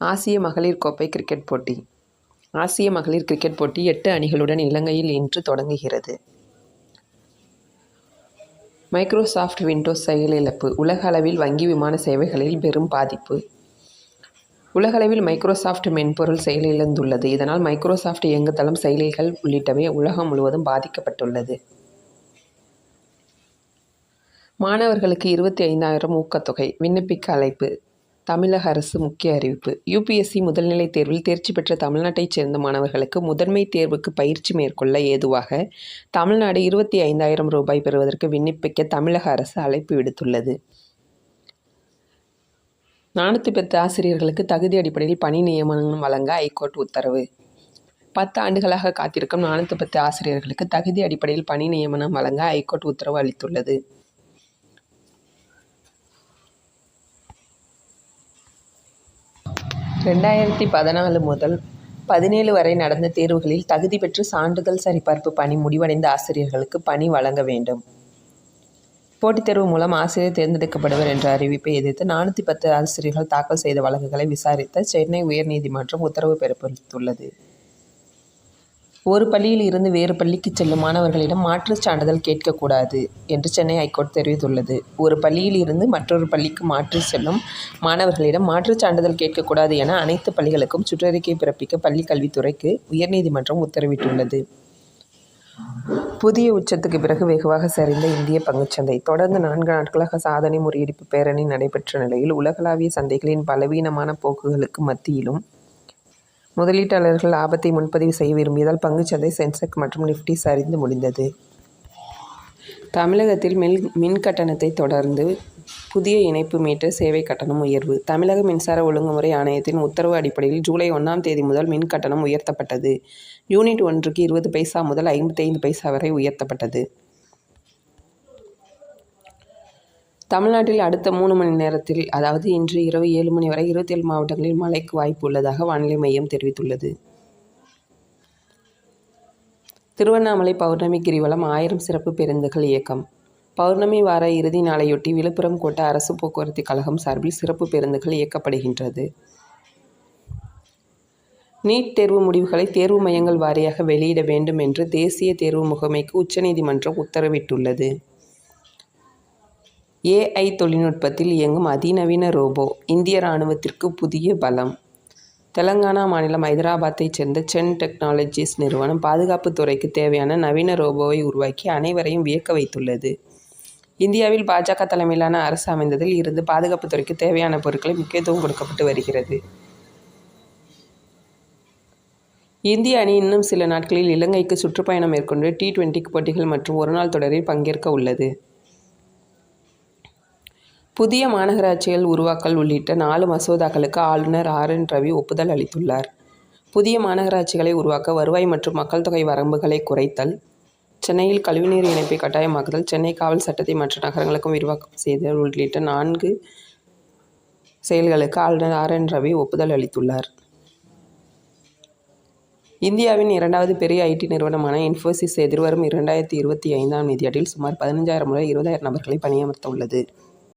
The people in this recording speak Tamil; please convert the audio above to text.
ஆசிய மகளிர் கோப்பை கிரிக்கெட் போட்டி ஆசிய மகளிர் கிரிக்கெட் போட்டி எட்டு அணிகளுடன் இலங்கையில் இன்று தொடங்குகிறது. மைக்ரோசாஃப்ட் விண்டோஸ் செயலிழப்பு உலக அளவில் வங்கி விமான சேவைகளில் பெரும் பாதிப்பு உலகளவில் மைக்ரோசாஃப்ட் மென்பொருள் செயலிழந்துள்ளது. இதனால் மைக்ரோசாஃப்ட் இயங்குதளம் செயலிகள் உள்ளிட்டவை உலகம் முழுவதும் பாதிக்கப்பட்டுள்ளது. மாணவர்களுக்கு இருபத்தி ஐந்தாயிரம் ஊக்கத்தொகை விண்ணப்பிக்க அழைப்பு தமிழக அரசு முக்கிய அறிவிப்பு யூபிஎஸ்சி முதல்நிலை தேர்வில் தேர்ச்சி பெற்ற தமிழ்நாட்டைச் சேர்ந்த மாணவர்களுக்கு முதன்மை தேர்வுக்கு பயிற்சி மேற்கொள்ள ஏதுவாக தமிழ்நாடு இருபத்தி ஐந்தாயிரம் ரூபாய் பெறுவதற்கு விண்ணப்பிக்க தமிழக அரசு அழைப்பு விடுத்துள்ளது. நானூற்றி பத்து ஆசிரியர்களுக்கு தகுதி அடிப்படையில் பணி நியமனம் வழங்க ஐகோர்ட் உத்தரவு பத்து ஆண்டுகளாக காத்திருக்கும் நானூற்றி பத்து ஆசிரியர்களுக்கு தகுதி அடிப்படையில் பணி நியமனம் வழங்க ஐகோர்ட் உத்தரவு அளித்துள்ளது. ரெண்டாயிரத்தி பதினாலு முதல் பதினேழு வரை நடந்த தேர்வுகளில் தகுதி பெற்று சான்றிதழ் சரிபார்ப்பு பணி முடிவடைந்த ஆசிரியர்களுக்கு பணி வழங்க வேண்டும். போட்டித் தேர்வு மூலம் ஆசிரியர் தேர்ந்தெடுக்கப்படுவர் என்ற அறிவிப்பை எதிர்த்து நானூற்றி பத்து ஆசிரியர்கள் தாக்கல் செய்த வழக்குகளை விசாரித்த சென்னை உயர்நீதிமன்றம் உத்தரவு பிறப்பித்துள்ளது. ஒரு பள்ளியில் இருந்து வேறு பள்ளிக்கு செல்லும் மாணவர்களிடம் மாற்றுச் சான்றிதழ் கேட்கக்கூடாது என்று சென்னை ஐகோர்ட் தெரிவித்துள்ளது. ஒரு பள்ளியில் இருந்து மற்றொரு பள்ளிக்கு மாற்றி செல்லும் மாணவர்களிடம் மாற்றுச் சான்றிதழ் கேட்கக்கூடாது என அனைத்து பள்ளிகளுக்கும் சுற்றறிக்கை பிறப்பிக்க பள்ளிக் கல்வித்துறைக்கு உயர்நீதிமன்றம் உத்தரவிட்டுள்ளது. புதிய உச்சத்துக்கு பிறகு வெகுவாக சரிந்த இந்திய பங்குச்சந்தை தொடர்ந்து நான்கு நாட்களாக சாதனை முறியடிப்பு பேரணி நடைபெற்ற நிலையில் உலகளாவிய சந்தைகளின் பலவீனமான போக்குகளுக்கு மத்தியிலும் முதலீட்டாளர்கள் லாபத்தை முன்பதிவு செய்ய விரும்பியதால் பங்குச்சந்தை சென்செக் மற்றும் நிப்டி சரிந்து முடிந்தது. தமிழகத்தில் மின் கட்டணத்தை தொடர்ந்து புதிய இணைப்பு மீட்டர் சேவை கட்டணம் உயர்வு தமிழக மின்சார ஒழுங்குமுறை ஆணையத்தின் உத்தரவு அடிப்படையில் ஜூலை ஒன்றாம் தேதி முதல் மின் கட்டணம் உயர்த்தப்பட்டது. யூனிட் ஒன்றுக்கு இருபது பைசா முதல் ஐம்பத்தைந்து பைசா வரை உயர்த்தப்பட்டது. தமிழ்நாட்டில் அடுத்த மூணு மணி நேரத்தில் அதாவது இன்று இரவு ஏழு மணி வரை இருபத்தேழு மாவட்டங்களில் மழைக்கு வாய்ப்பு உள்ளதாக வானிலை மையம் தெரிவித்துள்ளது. திருவண்ணாமலை பௌர்ணமி கிரிவலம் ஆயிரம் சிறப்பு பேருந்துகள் இயக்கம் பௌர்ணமி வார இறுதி நாளையொட்டி விழுப்புரம் கோட்ட அரசு போக்குவரத்து கழகம் சார்பில் சிறப்பு பேருந்துகள் இயக்கப்படுகின்றது. நீட் தேர்வு முடிவுகளை தேர்வு மையங்கள் வாரியாக வெளியிட வேண்டும் என்று தேசிய தேர்வு முகமைக்கு உச்சநீதிமன்றம் உத்தரவிட்டுள்ளது. ஏஐ தொழில்நுட்பத்தில் இயங்கும் அதிநவீன ரோபோ இந்திய ராணுவத்திற்கு புதிய பலம் தெலங்கானா மாநிலம் ஹைதராபாத்தைச் சேர்ந்த சென் டெக்னாலஜிஸ் நிறுவனம் பாதுகாப்பு துறைக்கு தேவையான நவீன ரோபோவை உருவாக்கி அனைவரையும் வியக்க வைத்துள்ளது. இந்தியாவில் பாஜக தலைமையிலான அரசு அமைந்ததில் இருந்து பாதுகாப்பு துறைக்கு தேவையான பொருட்களை முக்கியத்துவம் கொடுக்கப்பட்டு வருகிறது. இந்திய அணி இன்னும் சில நாட்களில் இலங்கைக்கு சுற்றுப்பயணம் மேற்கொண்டு டி டுவெண்டி போட்டிகள் மற்றும் ஒருநாள் தொடரில் பங்கேற்க உள்ளது. புதிய மாநகராட்சிகள் உருவாக்கல் உள்ளிட்ட நாலு மசோதாக்களுக்கு ஆளுநர் ஆர். என். ரவி ஒப்புதல் அளித்துள்ளார். புதிய மாநகராட்சிகளை உருவாக்க வருவாய் மற்றும் மக்கள் தொகை வரம்புகளை குறைத்தல் சென்னையில் கழிவுநீர் இணைப்பை கட்டாயமாக்குதல் சென்னை காவல் சட்டத்தை மற்ற நகரங்களுக்கும் விரிவாக்கம் செய்தல் உள்ளிட்ட நான்கு செயல்களுக்கு ஆளுநர் ஆர். என். ரவி ஒப்புதல் அளித்துள்ளார். இந்தியாவின் இரண்டாவது பெரிய ஐடி நிறுவனமான இன்ஃபோசிஸ் எதிர்வரும் இரண்டாயிரத்தி இருபத்தி ஐந்தாம் நிதியாண்டில் சுமார் பதினஞ்சாயிரம் முதல் இருபதாயிரம் நபர்களை பணியமர்த்த உள்ளது.